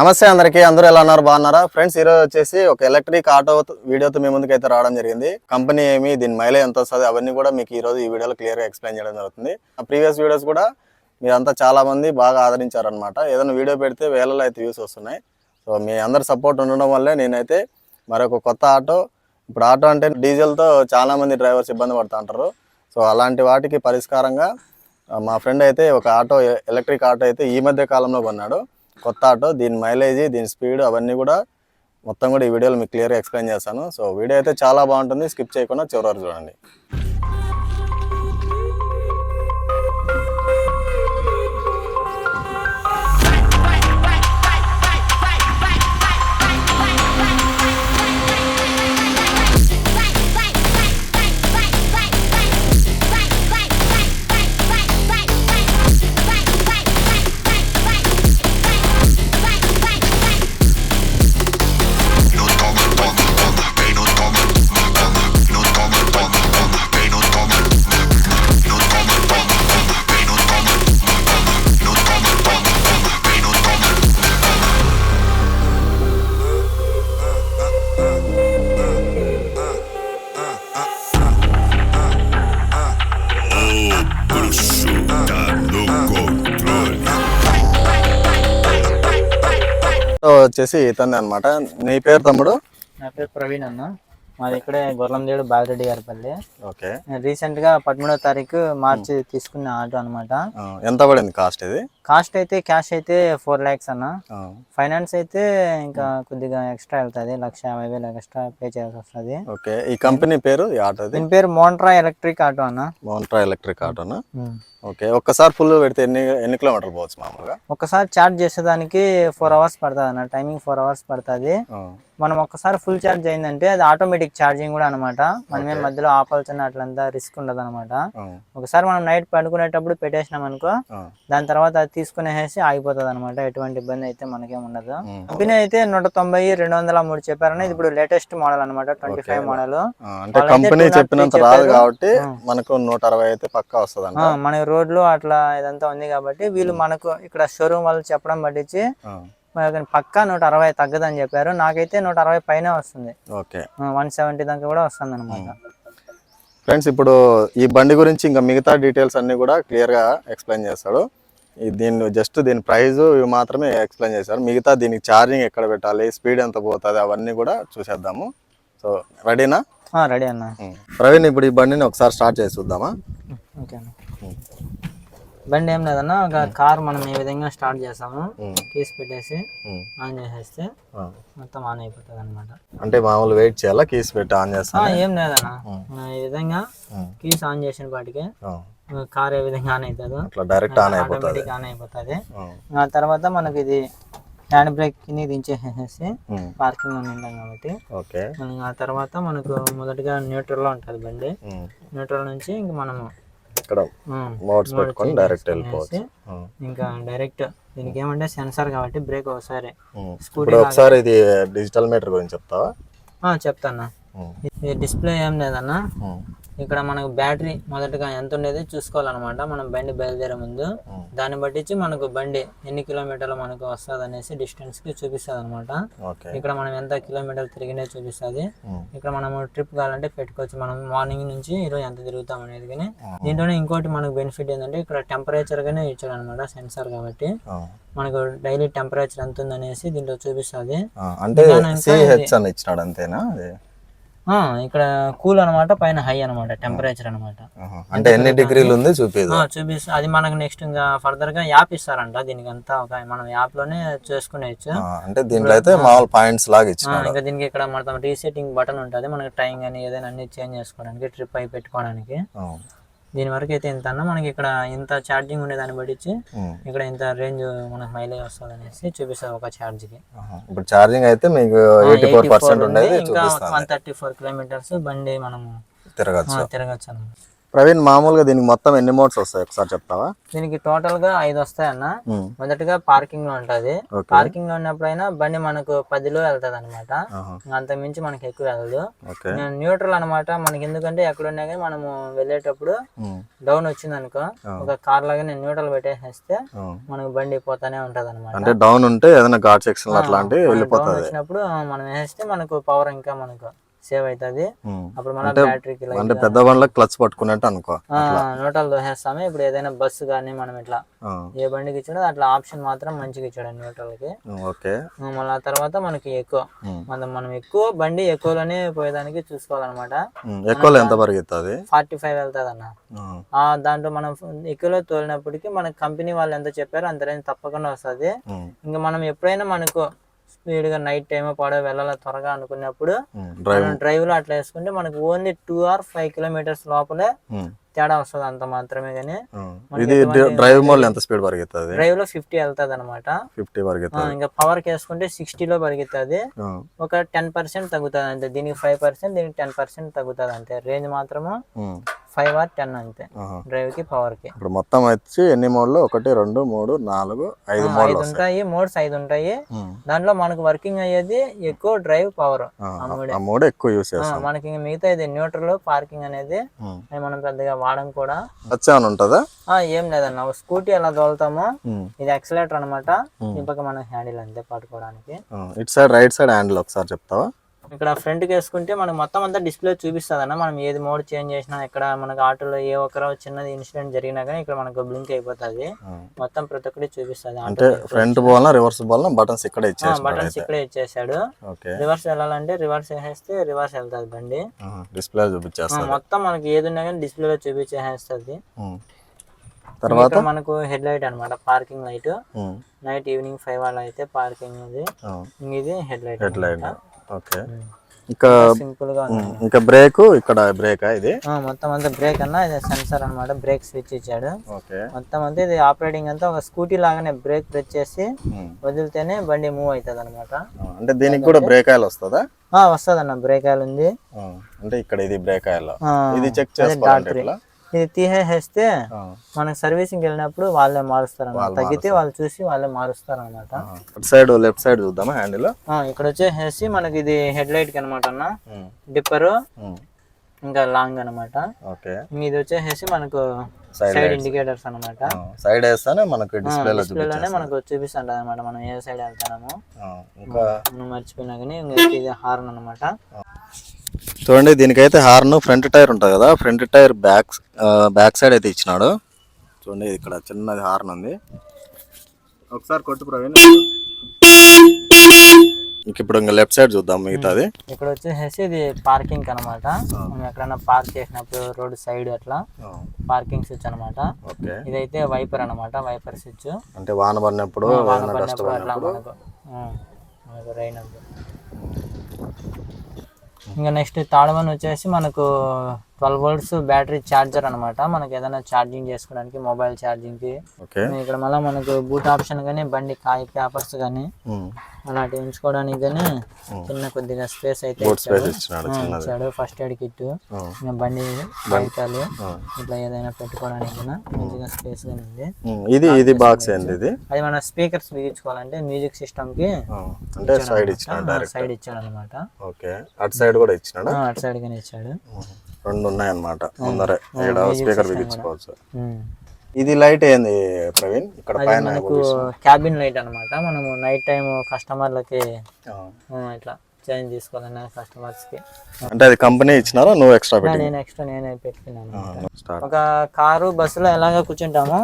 నమస్తే అందరికీ. అందరూ ఎలా ఉన్నారు? బాగున్నారా? ఫ్రెండ్స్ ఈరోజు వచ్చేసి ఒక ఎలక్ట్రిక్ ఆటో వీడియోతో మీ ముందుకు అయితే రావడం జరిగింది. కంపెనీ ఏమి దీని మైలేజ్ ఎంత వస్తుంది అవన్నీ కూడా మీకు ఈ రోజు ఈ వీడియోలో క్లియర్గా ఎక్స్ప్లెయిన్ చేయడం జరుగుతుంది. ఆ ప్రీవియస్ వీడియోస్ కూడా మీరంతా చాలా మంది బాగా ఆదరించారనమాట ఏదైనా వీడియో పెడితే వేలలో అయితే వ్యూస్ వస్తున్నాయి. సో మీ అందరి సపోర్ట్ ఉండడం వల్లే నేనైతే మరొక కొత్త ఆటో ఇప్పుడు ఆటో అంటే డీజిల్తో చాలామంది డ్రైవర్స్ ఇబ్బంది పడుతూ ఉంటారు. సో అలాంటి వాటికి పరిష్కారంగా మా ఫ్రెండ్ అయితే ఒక ఆటో ఎలక్ట్రిక్ ఆటో అయితే ఈ మధ్య కాలంలో కొన్నాడు. కొత్త ఆటో దీని మైలేజీ దీని స్పీడ్ అవన్నీ కూడా మొత్తం కూడా ఈ వీడియోలో మీకు క్లియర్గా ఎక్స్ప్లెయిన్ చేస్తాను. సో వీడియో అయితే చాలా బాగుంటుంది. స్కిప్ చేయకుండా చివరి చూడండి. వచ్చేసి ఇతన్ని అనమాట నీ పేరు తమ్ముడు? నా పేరు ప్రవీణ్ అన్న. మాది ఇక్కడే గొర్లందేడు బాగిరెడ్డి గారి పల్లి. ఓకే. నేను రీసెంట్గా పదమూడో తారీఖు మార్చి తీసుకున్న ఆటో అన్నమాట. ఆ, ఎంత పడింది కాస్ట్ ఇది? కాస్ట్ అయితే క్యాష్ అయితే ఫోర్ ల్యాక్స్ అన్న. ఫైనాన్స్ అయితే ఇంకా కొద్దిగా ఎక్స్ట్రా వెళ్తుంది లక్ష యాభై వేలు ఎక్స్ట్రా పే చేయాల్సి వస్తుంది. ఓకే ఈ కంపెనీ పేరు ఈ ఆటోది దీని పేరు మోంట్రా ఎలక్ట్రిక్ ఆటో అన్న. మోన్ట్రా ఎలక్ట్రిక్ ఆటోనా ఓకే ఒక్కసారి ఫుల్ పెడితే ఎన్ని ఎన్ని కిలోమీటర్లు పోవచ్చు మామూలుగా? ఒకసారి చార్జ్ చేసేదానికి ఫోర్ అవర్స్ పడుతుంది అన్న టైమింగ్ ఫోర్ అవర్స్ పడుతుంది. మనం ఒక్కసారి ఫుల్ ఛార్జ్ అయిందంటే అది ఆటోమేటిక్ ఛార్జింగ్ కూడా అనమాట మనమే మధ్యలో ఆపాల్సిన అట్లంతా రిస్క్ ఉండదు అనమాట ఒకసారి మనం నైట్ పడుకునేటప్పుడు పెట్టేసినాం అనుకో దాని తర్వాత తీసుకునేసి ఆగిపోతుంది అనమాట ఎటువంటి ఇబ్బంది అయితే మనకేం ఉండదు. కంపెనీ అయితే నూట తొంభై రెండు వందల మూడు చెప్పారని ఇప్పుడు లేటెస్ట్ మోడల్ అనమాట ట్వంటీ ఫైవ్ మోడల్. అంటే కంపెనీ 203 చెప్పినంత రాదు. కాబట్టి. మనకు నూట అరవై అయితే పక్కా వస్తుంది మన రోడ్లు అట్లా ఇదంతా ఉంది కాబట్టి వీళ్ళు మనకు ఇక్కడ షోరూమ్ వాళ్ళు చెప్పడం పట్టించి మనకి పక్కా నూట అరవై తగ్గదని చెప్పారు. నాకైతే నూట అరవై పైన వస్తుంది. వన్ సెవెంటీ దాకా కూడా వస్తుంది అనమాట ఫ్రెండ్స్ ఇప్పుడు ఈ బండి గురించి ఇంకా మిగతా డీటెయిల్స్ అన్ని కూడా క్లియర్గా ఎక్స్ప్లెయిన్ చేస్తాడు. దీన్ని జస్ట్ దీని ఇవి మాత్రమే ఎక్స్ప్లెయిన్ చేశారు. మిగతా దీనికి ఛార్జింగ్ ఎక్కడ పెట్టాలి స్పీడ్ ఎంత పోతుంది అవన్నీ కూడా చూసేద్దాము. సో రెడీనా రెడీ అన్న. ప్రవీణ్ ఇప్పుడు ఈ బండిని ఒకసారి స్టార్ట్ చేసి చూద్దామా? ఓకే బండి ఏం లేదన్న ఒక కార్ మనం ఏ విధంగా స్టార్ట్ చేస్తాము ఉమ్, కీస్ పెట్టేసి ఆన్ చేసేస్తే. మొత్తం ఆన్ అయిపోతుంది అనమాట అంటే మామూలు వెయిట్ చేయాలా కీస్ పెట్టి ఆన్ చేస్తాను? ఏం లేదన్న. ఈ విధంగా కీస్ ఆన్ చేసిన పాటికి ఆ, కార్ ఏ విధంగా ఆన్ అవుతుందో. అట్లా డైరెక్ట్ ఆన్ అయిపోతుంది. ఆన్ అయిపోతుంది. ఆ, తర్వాత మనకి ఇది హ్యాండ్ బ్రేక్ని దించేసేసి పార్కింగ్లో ఉంటాం కాబట్టి. ఓకే. ఆ తర్వాత మనకు మొదటగా న్యూట్రల్లో ఉంటుంది బండి. న్యూట్రల్ నుంచి ఇంక మనము ఇక్కడ మోడ్స్ పెట్టుకొని డైరెక్ట్ వెళ్ళిపోవచ్చు. ఇంకా డైరెక్ట్ దీనికి ఏమంటే సెన్సార్ కాబట్టి బ్రేక్ ఒకసారి. స్కూటీ ఒకసారి ఇది డిజిటల్ మీటర్ గురించి చెప్తావా? ఆ, చెప్తాను డిస్ప్లే ఏం లేదన్నా. ఇక్కడ మనకు బ్యాటరీ మొదటగా ఎంత ఉండేది చూసుకోవాలన్నమాట. మనం బండి బయలుదేరే ముందు. దాన్ని బట్టించి మనకు బండి ఎన్ని కిలోమీటర్లు మనకు వస్తుంది అనేసి డిస్టెన్స్కి చూపిస్తుంది అనమాట ఇక్కడ మనం ఎంత కిలోమీటర్లు తిరిగినే చూపిస్తుంది. ఇక్కడ మనం ట్రిప్ కావాలంటే పెట్టుకోవచ్చు. మనం మార్నింగ్ నుంచి ఈరోజు ఎంత తిరుగుతాం అనేది కానీ దీంట్లోనే ఇంకోటి మనకు బెనిఫిట్ ఏంటంటే ఇక్కడ టెంపరేచర్ గానే ఇచ్చాడు అనమాట సెన్సార్ కాబట్టి మనకు డైలీ టెంపరేచర్ ఎంత ఉందనేసి దీంట్లో చూపిస్తుంది. అంటే ఇచ్చినాడు అంతేనా ఇక్కడ కూల్ అన్నమాట పైన హై అన్నమాట టెంపరేచర్ అన్నమాట. ఆహా. అంటే ఎన్ని డిగ్రీలు ఉంది చూపిదు చూపిస్తా. అది మనకు నెక్స్ట్ ఇంకా ఫర్దర్గా యాప్ ఇస్తారంట దీనికి అంతా ఒక మనం యాప్లోనే చేసుకునేయచ్చు. ఆ, అంటే దీంట్లో అయితే మామూలు పాయింట్స్ లాగా ఆ, ఇచ్చినాడు ఇంకా దీనికి ఇక్కడ మొత్తం రీసెట్టింగ్ బటన్ ఉంటుంది మనకి టైం కానీ ఏదైనా అన్ని చేంజ్ చేసుకోవడానికి ట్రిప్ అయి పెట్టుకోవడానికి. దీని వరకు అయితే ఇంత అన్న మనకి ఇక్కడ ఇంత ఛార్జింగ్ ఉండే దాన్ని బట్టి ఇక్కడ ఇంత రేంజ్ మనకు మైలేజ్ వస్తుంది అనేసి చూపిస్తుంది ఒక ఛార్జ్కి. ఇప్పుడు ఛార్జింగ్ అయితే మీకు ఎయిటీ ఫోర్ పర్సెంట్ ఉండేది ఇంకా వన్ థర్టీ ఫోర్ కిలోమీటర్స్ బండి మనము తిరగచ్చు. తిరగచ్చు అన్నమాట ప్రవీణ్ మామూలుగా దీనికి మొత్తం ఎన్ని మోడ్స్ వస్తాయి? ఒకసారి చెప్తావా? దీనికి టోటల్గా ఐదు వస్తాయన్న. ఉమ్, మొదటగా పార్కింగ్లో ఉంటది. పార్కింగ్లో ఉన్నప్పుడైనా బండి మనకు పదిలో వెళ్తది అనమాట అంత మించి మనకి ఎక్కువ వెళ్ళదు. న్యూట్రల్ అన్నమాట. మనకి ఎందుకంటే ఎక్కడున్నా కానీ మనము వెళ్ళేటప్పుడు డౌన్ వచ్చింది అనుకో ఒక కార్ లాగా నేను న్యూట్రల్ పెట్టేసేస్తే. మనకు బండి పోతానే ఉంటది అనమాట అంటే డౌన్ ఉంటే ఏదైనా ఘాట్ సెక్షన్ అట్లాంటివి డౌన్ వెళ్ళిపోతుంది. వచ్చినప్పుడు మనం వేస్తే మనకు పవర్ ఇంకా మనకు సేవ్ అవుతుంది. అప్పుడు మన బ్యాటరీకి అంటే పెద్ద బండ్లకు క్లచ్ పట్టుకున్నట్టు అనుకో న్యూట్రల్ దోసేస్తాము ఇప్పుడు ఏదైనా బస్సు కానీ మనం ఇట్లా ఏ బండికి ఇచ్చాడో అట్లా ఆప్షన్ మాత్రం మంచిగా ఇచ్చాడు న్యూట్రల్కి. ఉమ్, ఓకే. మళ్ళీ ఆ తర్వాత మనకి ఎక్కువ. మనం మనం ఎక్కువ బండి ఎక్కువలోనే పోయేదానికి చూసుకోవాలన్నమాట. ఉమ్, ఎక్కువలో ఎంత పరిగెత్తుంది ఫార్టీ ఫైవ్ వెళ్తుంది అన్న ఆ దాంట్లో మనం ఎక్కువలో తోలినప్పటికీ మన కంపెనీ వాళ్ళు ఎంత చెప్పారో అంత రేంజ్ తప్పకుండా వస్తుంది. ఇంకా మనం ఎప్పుడైనా మనకు స్పీడ్గా నైట్ టైం పడ వెళ్ళాలి త్వరగా అనుకున్నప్పుడు డ్రైవ్ మనం డ్రైవ్లో అట్లా వేసుకుంటే మనకు only two or five kilometres లోపలే తేడా వస్తుంది అంత మాత్రమే కానీ ఇది డ్రైవ్ మోడ్ ఎంత స్పీడ్ పరిగెత్తుంది? డ్రైవ్లో ఫిఫ్టీ వెళ్తుంది అనమాట ఫిఫ్టీ పరిగెత్తుంది ఇంకా పవర్కి వేసుకుంటే సిక్స్టీలో పరిగెత్తుంది. ఒక టెన్ పర్సెంట్ తగ్గుతుంది అంతే దీనికి ఫైవ్ పర్సెంట్ దీనికి టెన్ పర్సెంట్ తగ్గుతుంది అంతే రేంజ్ మాత్రము ఫైవ్ ఆర్ టెన్ అంతే. డ్రైవ్కి పవర్కి ఇప్పుడు మొత్తం వచ్చి ఎన్ని మోడ్లు? ఒకటి రెండు మూడు నాలుగు ఐదు ఐదు ఉంటాయి మోడ్స్ ఐదు ఉంటాయి. దాంట్లో మనకు వర్కింగ్ అయ్యేది ఎక్కువ డ్రైవ్ పవర్ మూడు. ఎక్కువ యూస్ చేస్తాం. మనకి మిగతా ఇది న్యూట్రల్ పార్కింగ్ అనేది మనం పెద్దగా వాడం కూడా. టచ్ ఏమైనా ఉంటుందా? ఏం లేదన్న స్కూటీ ఎలా తోలుతామో. ఇది యాక్సిలేటర్ అనమాట ఈ పక్క మన హ్యాండిల్ అంతే పట్టుకోవడానికి. ఇటు సైడ్ రైట్ సైడ్ హ్యాండిల్ ఒకసారి చెప్తావా? ఇక్కడ ఫ్రంట్కి వేసుకుంటే మనకు మొత్తం అంతా డిస్ప్లే చూపిస్తుంది అన్న మనం ఏది మోడ్ చేంజ్ చేసినా ఇక్కడ మనకు ఆటోలో ఏ ఒక్కరో చిన్నది ఇన్సిడెంట్ జరిగినా కానీ ఇక్కడ మనకు బ్లింక్ అయిపోతుంది. మొత్తం ప్రతి ఒక్కటి చూపిస్తుంది అంటే ఫ్రంట్ పోవాలన్నా రివర్స్ పోవాలన్నా బటన్స్ ఇక్కడ బటన్స్ ఇక్కడే ఇచ్చేసాడు రివర్స్ వెళ్ళాలంటే రివర్స్ వేసేస్తే రివర్స్ వెళ్తుంది బండి. డిస్ప్లే ఆ, చూపించేస్తారు మొత్తం మనకి ఏది ఉన్నా కానీ డిస్ప్లేలో చూపించేస్తుంది. తర్వాత? మనకు హెడ్ లైట్ అనమాట parking light. Night evening five అలా అయితే పార్కింగ్ ఇది head light head light. Okay. ఇంకా సింపుల్గా ఉంది ఇంకా బ్రేక్ ఇక్కడ బ్రేకా ఇది? ఆ, మొత్తం అంతా బ్రేక్ అన్న ఇది సెన్సర్ అన్నమాట బ్రేక్ స్విచ్ ఇచ్చాడు. ఓకే. మొత్తం అంతా ఇది ఆపరేటింగ్ అంతా ఒక స్కూటీ లాగానే బ్రేక్ ప్రెస్ చేసి ఉమ్. వదిలితేనే బండి మూవ్ అవుతుంది అనమాట ఆ, అంటే దీనికి కూడా బ్రేక్ ఆయిల్ వస్తుందా? వస్తుంది అన్న బ్రేక్ ఆయిల్ ఉంది. ఆ, అంటే ఇక్కడ ఇది బ్రేక్ ఆయిల్. ఆ, ఇది చెక్ చేసుకోవాలంటే ఇది తీసేస్తే మనకి సర్వీసింగ్ వెళ్ళినప్పుడు వాళ్ళే మారుస్తారు అన్నమాట తగ్గితే వాళ్ళు చూసి వాళ్ళే మారుస్తారు అనమాట సైడ్ లెఫ్ట్ సైడ్ చూద్దామా హ్యాండిల్? ఇక్కడ వచ్చేసి మనకి ఇది హెడ్ లైట్కి అనమాట అన్న. డిప్పరు. ఇంకా లాంగ్ అన్నమాట. ఓకే. ఇది వచ్చేసి మనకు సైడ్ ఇండికేటర్స్ అన్నమాట. సైడ్ వేస్తానే మనకు డిస్ప్లేలో డిస్ప్లేలోనే మనకు చూపిస్తుంటది అనమాట మనం ఏ సైడ్ వెళ్తామో. ఇంకా మర్చిపోయినా కానీ ఇది హార్న్ అనమాట చూడండి దీనికైతే హార్న్ ఫ్రంట్ టైర్ ఉంటుంది కదా front tyre back back side అయితే ఇచ్చినాడు. చూడండి ఇక్కడ చిన్నది హార్న్ ఉంది. ఒకసారి కొట్టు ప్రవీణ్. ఇంక ఇప్పుడు ఇంకా లెఫ్ట్ సైడ్ చూద్దాం మిగతాది. ఇక్కడ వచ్చేసి ఇది పార్కింగ్ అనమాట మనం ఎక్కడైనా పార్క్ చేసినప్పుడు రోడ్ సైడ్ అట్లా పార్కింగ్ స్విచ్ అనమాట ఇదైతే వైపర్ అనమాట వైపర్ స్విచ్. అంటే వాన పడినప్పుడు వాన పడినప్పుడు అట్లా మనకు. రైన్ ఇంకా నెక్స్ట్ థర్డ్ వన్ వచ్చేసి మనకు ట్వెల్వ్ వోల్ట్స్ బ్యాటరీ ఛార్జర్ అనమాట మనకి ఏదైనా ఛార్జింగ్ చేసుకోవడానికి మొబైల్ ఛార్జింగ్కి ఓకే. ఇక్కడ మళ్ళీ మనకు బూట్ ఆప్షన్ కానీ బండి కాయ పేపర్స్ కానీ ఉమ్. అలాంటివి ఉంచుకోవడానికి కానీ చిన్న కొద్దిగా స్పేస్ అయితే ఇచ్చాడు. ఇచ్చాడు ఫస్ట్ ఎయిడ్ కిట్ బండి ఆ. ఇట్లా ఏదైనా పెట్టుకోవడానికి మంచిగా స్పేస్ గానీ ఉంది. ఇది ఇది బాక్స్ ఏంది ఇది? అది మన స్పీకర్స్ బిగించుకోవాలంటే మ్యూజిక్ సిస్టమ్కి అంటే సైడ్ డైరెక్ట్ సైడ్ ఇచ్చాడు అనమాట ఓకే. అటు సైడ్ కూడా ఇచ్చినాడా? అటు సైడ్ గానే ఇచ్చాడు. రెండు ఉన్నాయన్నమాట ముందరే ఇక్కడ స్పీకర్ బిగించుకోవచ్చు. ఇది లైట్ ఏంది ప్రవీణ్? ఇక్కడ పైన మనకు క్యాబిన్ లైట్ అన్నమాట. మనము నైట్ టైం కస్టమర్లకి ఇట్లా. తీసుకోవాలన్నా కస్టమర్స్కి అంటే అది కంపెనీ ఇచ్చినారా? నువ్వు ఎక్స్ట్రా నేను ఎక్స్ట్రా నేనే పెట్టుకున్నాను ఒక కారు బస్సులో ఎలాగ కూర్చుంటామో.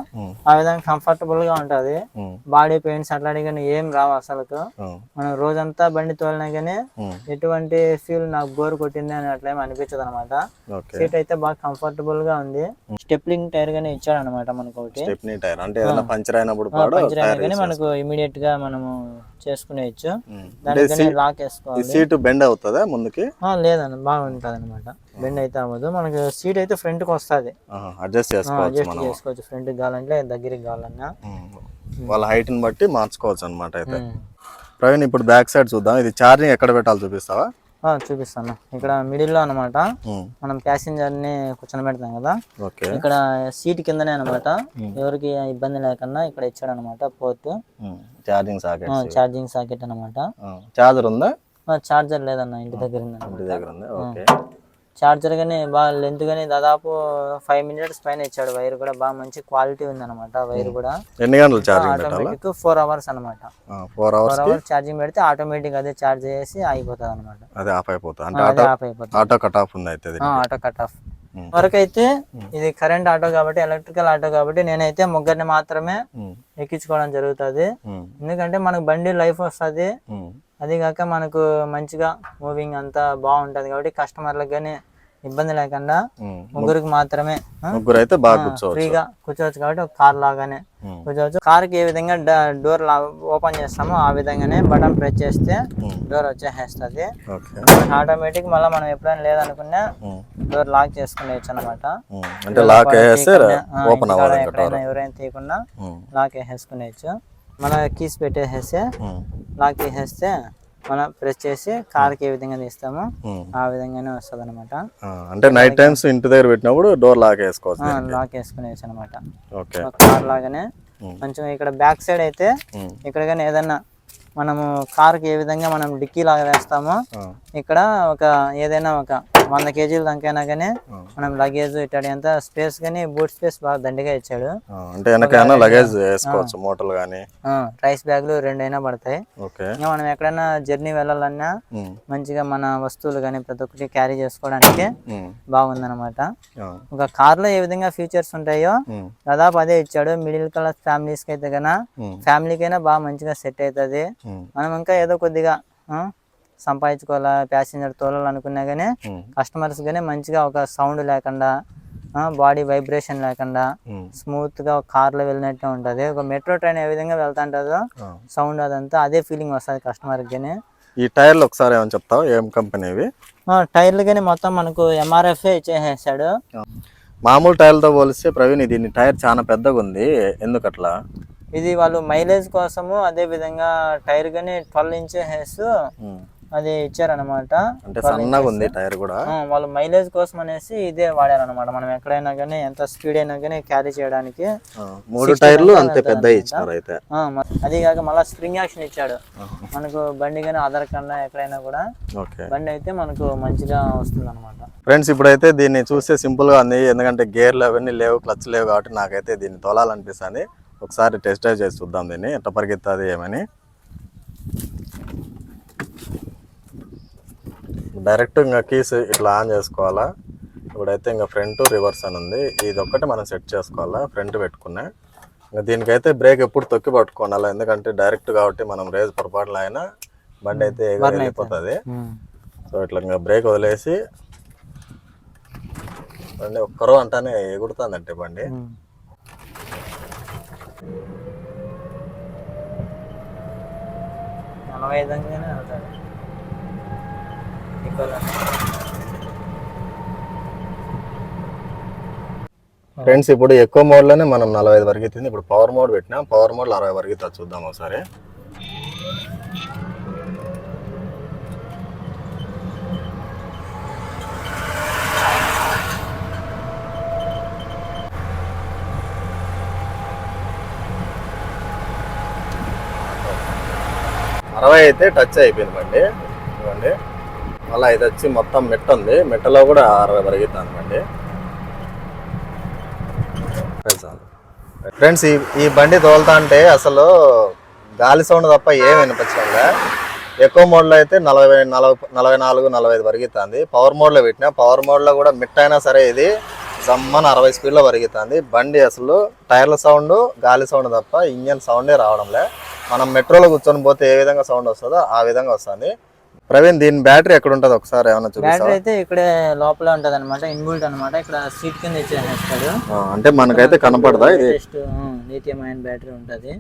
ఆ విధంగా కంఫర్టబుల్గా ఉంటది. బాడీ పెయిన్స్ అట్లాంటివి కానీ ఏం రావు అసలుకు. ఉమ్. మనం రోజంతా బండి తోలినా కానీ. ఎటువంటి ఫీల్ నాకు బోర్ కొట్టింది అని అట్లా ఏం అనిపించదు అనమాట సీట్ అయితే బాగా కంఫర్టబుల్గా ఉంది స్టెప్లింగ్ టైర్ గానే ఇచ్చాడు అనమాట మనకు ఒకటి టైర్ అంటే ఏదైనా పంచర్ అయినప్పుడు పాడు పంచర్ అయినా కానీ మనకు ఇమీడియట్గా మనము చేసుకునేయచ్చు. దానికి లాక్ వేసుకోవాలి. సీట్ బెండ్ అవుతుందా ముందుకి? లేదన్న బాగుంటది అనమాట బెండ్ అయితే అవ్వదు. మనకు సీట్ అయితే ఫ్రంట్కి వస్తుంది అడ్జస్ట్ చేసుకోవచ్చు ఫ్రంట్ కావాలంటే దగ్గరికి కావాలన్నా. వాళ్ళ హైట్ని బట్టి మార్చుకోవచ్చు అనమాట అయితే. ప్రవీణ్ ఇప్పుడు బ్యాక్ సైడ్ చూద్దాం. ఇది ఛార్జింగ్ ఎక్కడ పెట్టాలి చూపిస్తావా? చూపిస్తాను. ఇక్కడ మిడిల్లో అనమాట మనం ప్యాసింజర్ని కూర్చొని కదా. ఓకే. ఇక్కడ సీట్ కిందనే అనమాట ఎవరికి ఇబ్బంది లేకుండా ఇక్కడ ఇచ్చాడు అనమాట port charging socket charging socket అనమాట ఛార్జర్ ఉందా? చార్జర్ లేదన్న ఇంటి దగ్గర ఉంది ఇంటి దగ్గర ఉంది ఓకే. చార్జర్ గానీ బాగా లెంత్ గానీ దాదాపు ఫైవ్ మినిట్స్ పైన ఇచ్చాడు. వైర్ కూడా బాగా మంచి క్వాలిటీ ఉంది అనమాట వైర్ కూడా. ఎన్ని గంటలు ఆటోమేటిక్ ఫోర్ అవర్స్ అనమాట ఫోర్ అవర్స్ ఛార్జింగ్ పెడితే ఆటోమేటిక్ అదే ఛార్జ్ చేసి ఆగిపోతుంది అనమాట అదే ఆఫ్ అయిపోతుంది. అంటే ఆఫ్ అయిపోతుంది. ఆటో కట్ ఆఫ్ ఉంది అయితే. ఆటో కట్ ఆఫ్ వరకు అయితే ఇది కరెంట్ ఆటో కాబట్టి ఎలక్ట్రికల్ ఆటో కాబట్టి నేనైతే ముగ్గురిని మాత్రమే ఎక్కించుకోవడం జరుగుతుంది. ఎందుకంటే మనకు బండి లైఫ్ వస్తుంది. ఉమ్, అది కాక మనకు మంచిగా మూవింగ్ అంతా బాగుంటది కాబట్టి కస్టమర్లకు కానీ ఇబ్బంది లేకుండా. ముగ్గురికి మాత్రమే ముగ్గురు అయితే బాగా కూర్చోవచ్చు. ఫ్రీగా కూర్చోవచ్చు కాబట్టి ఒక కార్ లాగానే. కూర్చోవచ్చు. కార్కి ఏ విధంగా డోర్ ఓపెన్ చేస్తామో ఆ విధంగానే బటన్ ప్రెస్ చేస్తే. డోర్ వచ్చేస్తుంది ఓకే. ఆటోమేటిక్ మళ్ళీ మనం ఎప్పుడైనా లేదనుకున్నా డోర్ లాక్ చేసుకునేవచ్చు అనమాట. అంటే లాక్ ఎక్కడైనా ఎవరైనా తీయకుండా లాక్ వేసేసుకునేవచ్చు మన కీస్ పెట్టేసేస్తే ఉమ్, లాక్ తీసేస్తే మనం ప్రెస్ చేసి కార్కి ఏ విధంగా తీస్తామో ఉమ్. ఆ విధంగానే వస్తుంది అనమాట అంటే నైట్ టైమ్స్ ఇంటి దగ్గర పెట్టినప్పుడు డోర్ లాక్ వేసుకోవచ్చు. లాక్ వేసుకునేవచ్చు అనమాట కార్ లాగానే. ఉమ్. కొంచెం ఇక్కడ బ్యాక్ సైడ్ అయితే ఇక్కడ కానీ ఏదన్నా మనము కార్కి ఏ విధంగా మనం డిక్కీ లాగా వేస్తామో ఇక్కడ ఒక ఏదైనా ఒక వంద కేజీల దానికైనా కానీ మనం లగేజ్ ఇట్లాంటి అంతా స్పేస్ కానీ బూట్ స్పేస్ బాగా దండిగా ఇచ్చాడు. అంటే వెనకైనా లగేజ్ వేసుకోవచ్చు మూటలు కానీ ఆ, రైస్ బ్యాగులు రెండైనా పడతాయి. ఇంకా మనం ఎక్కడైనా జర్నీ వెళ్ళాలన్నా మంచిగా మన వస్తువులు కానీ ప్రతి ఒక్కటి క్యారీ చేసుకోవడానికి బాగుందన్నమాట. ఒక కార్లో ఏ విధంగా ఫీచర్స్ ఉంటాయో దాదాపు అదే ఇచ్చాడు. మిడిల్ క్లాస్ ఫ్యామిలీస్కి అయితే కన్నా ఫ్యామిలీకైనా బాగా మంచిగా సెట్ అవుతుంది. మనం ఇంకా ఏదో కొద్దిగా సంపాదించుకోవాలా ప్యాసింజర్ తోలాలనుకున్నా కానీ కస్టమర్స్ కానీ మంచిగా ఒక సౌండ్ లేకుండా బాడీ వైబ్రేషన్ లేకుండా ఉమ్, స్మూత్గా కార్లో వెళ్ళినట్టే ఉంటుంది. ఒక మెట్రో ట్రైన్ ఏ విధంగా వెళ్తా ఉంటుందో. సౌండ్ అదంతా అదే ఫీలింగ్ వస్తుంది కస్టమర్కి కానీ ఈ టైర్లు ఒకసారి ఏమని చెప్తావు? ఏం కంపెనీ ఇవి? టైర్లు కానీ మొత్తం మనకు ఎంఆర్ఎఫ్ ఇచ్చేసాడు మామూలు టైర్లతో పోలిస్తే ప్రవీణ్ దీని టైర్ చాలా పెద్దగా ఉంది. ఎందుకు అట్లా ఇది వాళ్ళు మైలేజ్ కోసము అదే విధంగా టైర్ కానీ ట్వెల్వ్ ఇంచెస్ అది ఇచ్చారనమాట అంటే సన్నగా ఉంది టైర్ కూడా. వాళ్ళు మైలేజ్ కోసం అనేసి ఇదే వాడారనమాట మనం ఎక్కడైనా కానీ ఎంత స్పీడ్ అయినా కానీ క్యారీ చేయడానికి మూడు టైర్లు అంతే పెద్ద ఇచ్చినారు అయితే. అది కాక మళ్ళీ స్ప్రింగ్ యాక్షన్ ఇచ్చాడు. మనకు బండి కానీ ఆధార్ కన్నా ఎక్కడైనా కూడా బండి అయితే మనకు మంచిగా వస్తుంది అనమాట ఫ్రెండ్స్ ఇప్పుడైతే దీన్ని చూస్తే సింపుల్గా ఉంది. ఎందుకంటే గేర్లు అవన్నీ లేవు క్లచ్ లేవు కాబట్టి నాకైతే దీన్ని తోలాలనిపిస్తుంది. ఒకసారి టెస్ట్ డ్రైవ్ చేసి చూద్దాం దీన్ని. ఎట్లా పరిగెత్తుంది ఏమని. డైరెక్ట్ ఇంకా కీస్ ఇట్లా ఆన్ చేసుకోవాలా? ఇప్పుడైతే ఇంకా ఫ్రంట్ రివర్స్ అని ఉంది. ఇది ఒక్కటి మనం సెట్ చేసుకోవాలా? ఫ్రంట్ పెట్టుకున్నా. ఇంకా దీనికైతే బ్రేక్ ఎప్పుడు తొక్కి పట్టుకోవాలి ఎందుకంటే డైరెక్ట్ కాబట్టి మనం రేజ్ పొరపాటులో అయినా బండి అయితే వెళ్ళిపోతుంది. సో ఇట్లా ఇంకా బ్రేక్ వదిలేసి బండి ఒక్కరో అంటానే ఎగురుతుందంటే బండి. ఐదుగానే వెళ్తాడు. ఫ్రెండ్స్ ఇప్పుడు ఎక్కువ మోడ్లోనే మనం నలభై ఐదు వరకు ఎత్తింది. ఇప్పుడు పవర్ మోడ్ పెట్టినా పవర్ మోడ్ అరవై వరకు ఎత్తా చూద్దాం ఒకసారి. అరవై అయితే టచ్ అయిపోయింది బండి. మళ్ళీ ఇది వచ్చి మొత్తం మెట్ట ఉంది. మెట్టలో కూడా అరవై వరగుతుంది బండి ఫ్రెండ్స్ ఈ ఈ బండి తోలుతా అంటే అసలు గాలి సౌండ్ తప్ప ఏం వినిపించలే ఎక్కువ మోడ్లో అయితే నలభై నలభై నలభై నాలుగు నలభై ఐదు వరుగుతుంది పవర్ మోడ్లో పెట్టినా పవర్ మోడ్లో కూడా మిట్ అయినా సరే ఇది జమ్మన అరవై స్పీడ్లో వరుగుతుంది బండి అసలు టైర్ల సౌండ్ గాలి సౌండ్ తప్ప ఇంజన్ సౌండే రావడంలే మనం మెట్రోలో కూర్చొని పోతే ఏ విధంగా సౌండ్ వస్తుందో ఆ విధంగా వస్తుంది. ప్రవీణ్ దీని బ్యాటరీ ఎక్కడ ఉంటుంది ఒకసారి ఏమైనా బ్యాటరీ చూపిస్తావా అయితే ఇక్కడే లోపలే ఉంటది అనమాట ఇన్బుల్ట్ అనమాట ఇక్కడ సీట్ కింద ఇచ్చేస్తాడు అంటే మనకైతే కనపడదా ఇది? జస్ట్ లిథియం అయన్ బ్యాటరీ ఉంటది.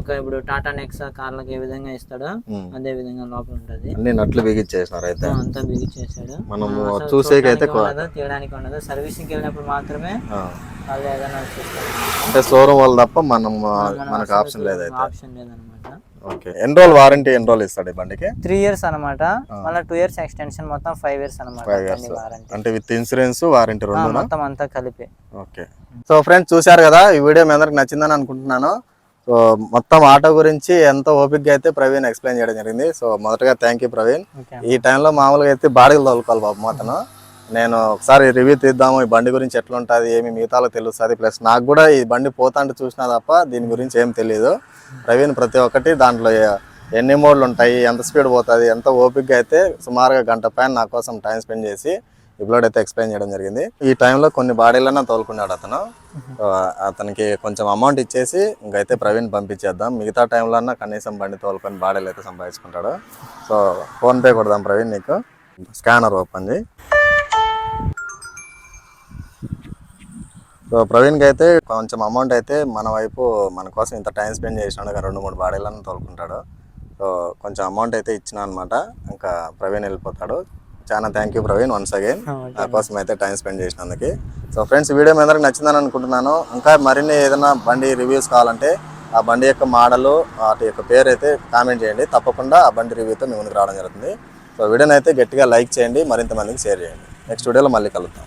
ఒక ఇప్పుడు టాటా నెక్సా కార్లకు ఏ విధంగా ఇస్తాడో. అదే విధంగా లోపల ఉంటది. అన్ని నట్లు బిగించేసినారు అయితే. అంతా బిగిచ్చేసాడు. అసలు చూసేకైతే తీయడానికి ఉండదు? సర్వీసింగ్కి వెళ్ళినప్పుడు మాత్రమే వాళ్ళు ఏదైనా అంటే షోరూమ్ వాళ్ళు తప్ప మనం మనకు ఆప్షన్ లేదైతే. ఆప్షన్ లేదనమాట ఓకే. ఎన్ని రోజులు వారంటీ ఎన్ని రోజులు ఇస్తాడు ఈ బండికి? త్రీ ఇయర్స్ అనమాట మళ్ళీ టూ ఇయర్స్ ఎక్స్టెన్షన్ మొత్తం ఫైవ్ ఇయర్స్ అనమాట అంటే విత్ ఇన్సూరెన్స్ వారంటీ రెండు మొత్తం అంతా కలిపి. ఓకే. సో ఫ్రెండ్స్ చూశారు కదా ఈ వీడియో మీ అందరికి నచ్చిందని అనుకుంటున్నాను. సో మొత్తం ఆటో గురించి ఎంత ఓపిక్గా అయితే ప్రవీణ్ ఎక్స్ప్లెయిన్ చేయడం జరిగింది. సో మొదటగా థ్యాంక్ యూ ప్రవీణ్. ఈ టైంలో మామూలుగా అయితే బాడీలు తోలుకోవాలి బాబు అతను నేను ఒకసారి రివ్యూ తీద్దాము ఈ బండి గురించి ఎట్లా ఉంటుంది ఏమి మిగతాలో తెలుస్తుంది. ప్లస్ నాకు కూడా ఈ బండి పోతాంటే చూసినా తప్ప దీని గురించి ఏం తెలియదు ప్రవీణ్ ప్రతి ఒక్కటి దాంట్లో ఎన్ని మోడ్లు ఉంటాయి ఎంత స్పీడ్ పోతుంది ఎంత ఓపిక్గా అయితే సుమారుగా గంట పైన నా కోసం టైం స్పెండ్ చేసి ఇప్పుడు అయితే ఎక్స్ప్లెయిన్ చేయడం జరిగింది. ఈ టైంలో కొన్ని బాడీలన్నా తోలుకున్నాడు అతను. అతనికి కొంచెం అమౌంట్ ఇచ్చేసి ఇంకైతే ప్రవీణ్ పంపించేద్దాం. మిగతా టైంలో అన్నా కనీసం బండి తోలుకొని బాడీలు అయితే సంపాదించుకుంటాడు. సో ఫోన్పే కొడదాం ప్రవీణ్ నీకు. స్కానర్ ఓపెన్ చేయి. సో ప్రవీణ్కి అయితే కొంచెం అమౌంట్ అయితే మన వైపు మన కోసం ఇంత టైం స్పెండ్ చేసినాడు కానీ రెండు మూడు బాడీలను తోలుకుంటాడు. సో కొంచెం అమౌంట్ అయితే ఇచ్చిన అనమాట ఇంకా ప్రవీణ్ వెళ్ళిపోతాడు. చాలా thank you Praveen once again నా కోసం అయితే టైం స్పెండ్ చేసినందుకు. సో ఫ్రెండ్స్ వీడియో మీ అందరికి నచ్చిందని అనుకుంటున్నాను. ఇంకా మరిన్ని ఏదైనా బండి రివ్యూస్ కావాలంటే ఆ బండి యొక్క మోడల్ వాటి యొక్క పేరు అయితే కామెంట్ చేయండి. తప్పకుండా ఆ బండి రివ్యూతో మీ ముందుకు రావడం జరుగుతుంది. సో వీడియోని అయితే గట్టిగా లైక్ చేయండి. మరింత మందికి షేర్ చేయండి. నెక్స్ట్ వీడియోలో మళ్ళీ కలుద్దాం.